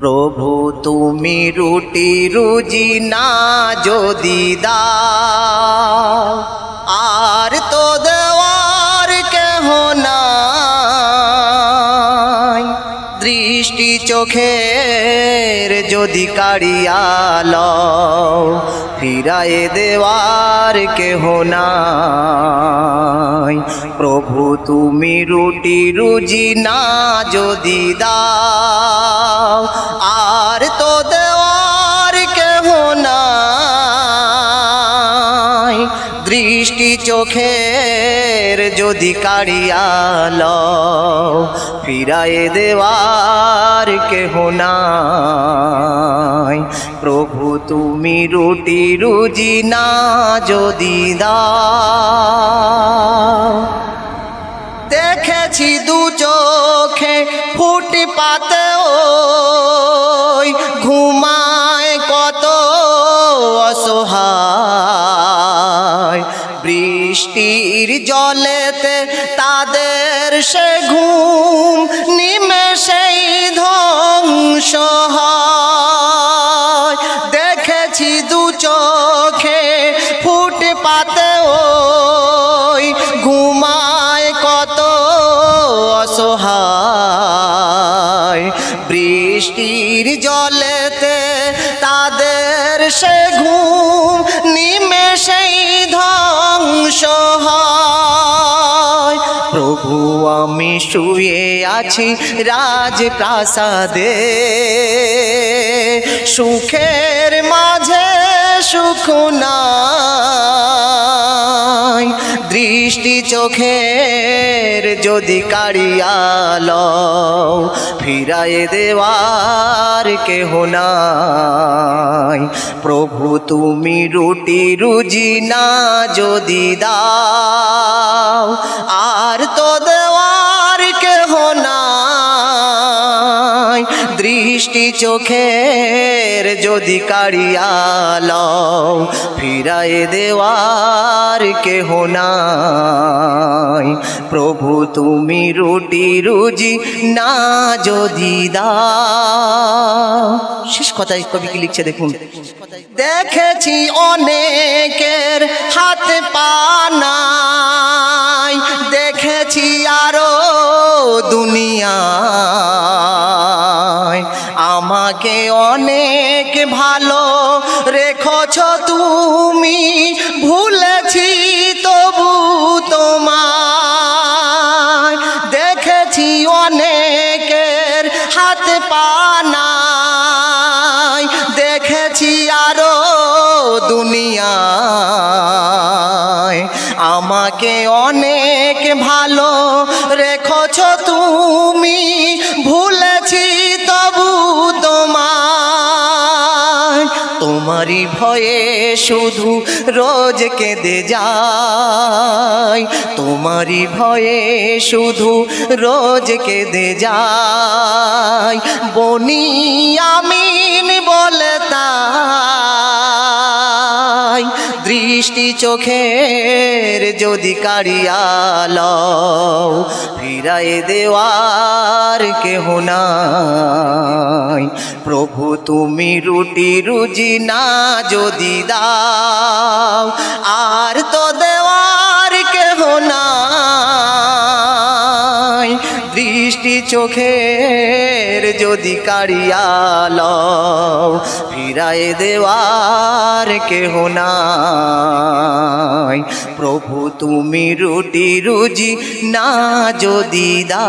প্রভু তুমি রুটি রুজি না যদি দা আর তো দেওয়ার কেহ নাই। দৃষ্টি চোখের যদি কাড়িয়াল ফিরায়ে দেওয়ার কেহ নাই। প্রভু, তুমি রুটি রুজি না যদি দাও, আর তো চোখের যদি কাড়িয়াল ফিরায়ে দেওয়ার কেহ নাই। প্রভু, তুমি রুটি রুজি না যদি দেখেছি দু চোখে ফুটি জলেতে তাদের সে ঘুম নিমেষেই ধ্বংস দেখেছি দু চোখে ফুটে পাতে ওই ঘুমায় কত অসহায়। বৃষ্টির জলেতে তাদের সে ঘুম শুয়ে আছি রাজপ্রাসাদে সুখের মাঝে সুখ দৃষ্টি চোখের যদি কাড়িয়াল ফিরায়ে দেওয়ার কেহ নাই। প্রভু, তুমি রুটি রুজি না যদি দাও, আর তো দৃষ্টি চোখের যদি কাড়িয়াল ফিরায়ে দেওয়ার কেহ নাই। প্রভু, তুমি রুটি রুজি না যদি দাও। শেষ কথায় কবি কি লিখছে দেখুন? দেখেছি অনেকের হাতে পানাই দেখেছি আরও দুনিয়ায় আমাকে অনেক ভালো রেখছ তুমি, ভুলেছি তবু তোমায়। দেখেছি অনেকের হাতে পানাই দেখেছি আরও দুনিয়ায়। আমাকে অনেক ভালো রেখছ তুমি তোমারই ভয়ে শুধু রোজ কেঁদে যাই। তোমারই ভয়ে শুধু রোজ কেঁদে যাই। বনি আমিন বলে তাই। দৃষ্টি চোখের যদি কারিয়াল ফিরাই দেওয়ার কেহ নাই। প্রভু, তুমি রুটি রুজি না যদি দাও, আর তো দৃষ্টি চোখের যদি কারিয়াল ফিরায় দেওয়ার কেহ নাই। প্রভু, তুমি রুটি রুজি না যদি দা